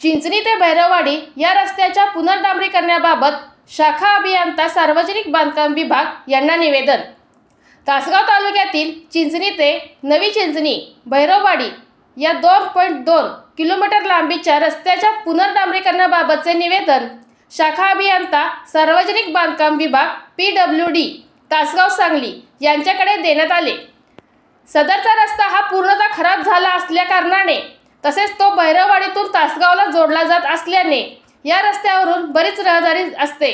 चिंचणी ते भैरववाडी या रस्त्याच्या पुनर्डांबरीकरणाबाबत शाखा अभियंता सार्वजनिक बांधकाम विभाग यांना निवेदन. तासगाव तालुक्यातील चिंचणी ते नवी चिंचणी भैरववाडी या दोन पॉईंट दोन किलोमीटर लांबीच्या रस्त्याच्या पुनर्डांबरीकरणाबाबतचे निवेदन शाखा अभियंता सार्वजनिक बांधकाम विभाग P W D Tasgaon Sangli यांच्याकडे देण्यात आले. सदरचा रस्ता हा पूर्णतः खराब झाला असल्याकारणाने तसेच तो भैरववाडीतून तासगावला जोडला जात असल्याने या रस्त्यावरून बरीच रहदारी असते.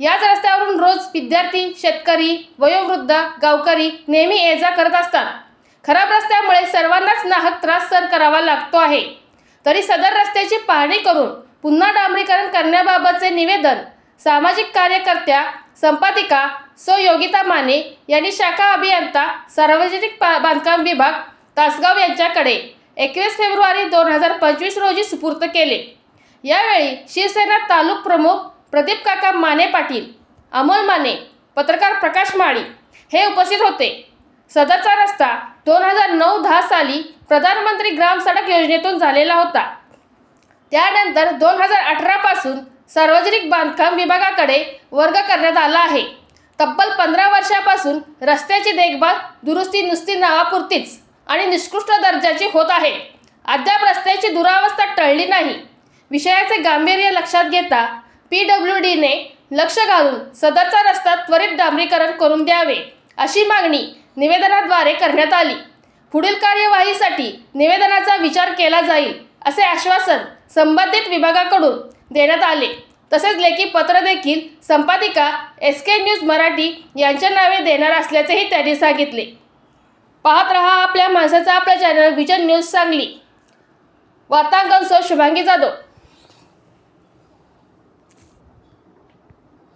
याच रस्त्यावरून रोज विद्यार्थी शेतकरी वयोवृद्ध गावकरी नेहमी ये जा करत असतात. खराब रस्त्यामुळे सर्वांनाच नाहक त्रास सहन करावा लागतो आहे. तरी सदर रस्त्याची पाहणी करून पुन्हा डांबरीकरण करण्याबाबतचे निवेदन सामाजिक कार्यकर्त्या संपादिका सो योगिता माने यांनी शाखा अभियंता सार्वजनिक बांधकाम विभाग तासगाव यांच्याकडे एकवीस फेब्रुवारी दोन हजार पंचवीस रोजी सुपूर्त केले. यावेळी शिवसेना तालुक प्रमुख प्रदीप काका माने पाटील अमोल माने पत्रकार प्रकाश माळी हे उपस्थित होते. सदरचा रस्ता दोन हजार नऊ दहा साली प्रधानमंत्री ग्राम सडक योजनेतून झालेला होता. त्यानंतर दोन हजार अठरापासून सार्वजनिक बांधकाम विभागाकडे वर्ग करण्यात आला आहे. तब्बल पंधरा वर्षापासून रस्त्याची देखभाल दुरुस्ती नुसती नावापुरतीच. आणि निकृष्ट दर्जाची होत आहे. अद्याप रस्त्याची दुरावस्था टळली नाही. विषयाचे गांभीर्य लक्षात घेता पी डब्ल्यू डीने लक्ष घालून सदरचा रस्ता त्वरित डांबरीकरण करून द्यावे अशी मागणी निवेदनाद्वारे करण्यात आली. पुढील कार्यवाहीसाठी निवेदनाचा विचार केला जाईल असे आश्वासन संबंधित विभागाकडून देण्यात आले. तसेच लेखी पत्र देखील संपादिका एस के न्यूज मराठी यांच्या नावे देणार असल्याचेही त्यांनी सांगितले. पाहत रहा आपल्या माणसाचा आपला चॅनल विजन न्यूज सांगली. वार्तांकन सो शुभांगी जाधव.